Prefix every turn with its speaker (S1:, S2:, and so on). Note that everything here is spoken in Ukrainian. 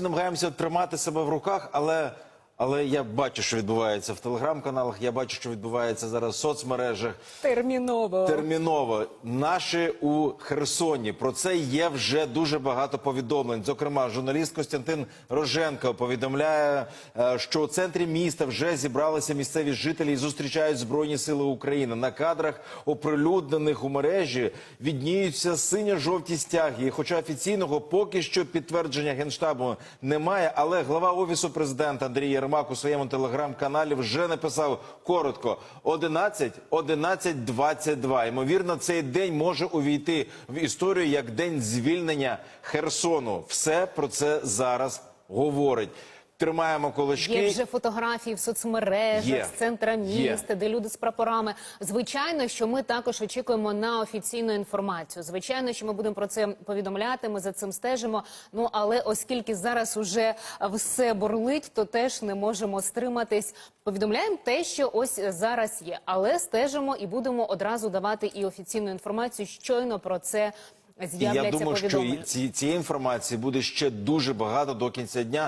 S1: намагаємося тримати себе в руках, але, але я бачу, що відбувається в телеграм-каналах, я бачу, що відбувається зараз в соцмережах.
S2: Терміново.
S1: Терміново наші у Херсоні. Про це є вже дуже багато повідомлень. Зокрема, журналіст Костянтин Роженко повідомляє, е, що у центрі міста вже зібралися місцеві жителі і зустрічають збройні сили України. На кадрах, оприлюднених у мережі, відніються синьо-жовті стяги. І Хоча офіційного поки що підтвердження генштабу немає, але глава офісу президента Андрій Єрмак у своєму телеграм-каналі вже написав коротко: 11, 11, 22. Ймовірно, цей день може увійти в історію як день звільнення Херсону. Все про це зараз говорить. Тримаємо кулачки.
S2: Є вже фотографії в соцмережах
S1: Є.
S2: з центра
S1: Є.
S2: міста, де люди з прапорами. Звичайно, що ми також очікуємо на офіційну інформацію. Звичайно, що ми будемо про це повідомляти. Ми за цим стежимо. Ну але оскільки зараз уже все бурлить, то теж не можемо стриматись. Повідомляємо те, що ось зараз є, але стежимо і будемо одразу давати і офіційну інформацію. Щойно про це
S1: І я думаю, що
S2: повідомлення.
S1: ці- цієї інформації буде ще дуже багато до кінця дня.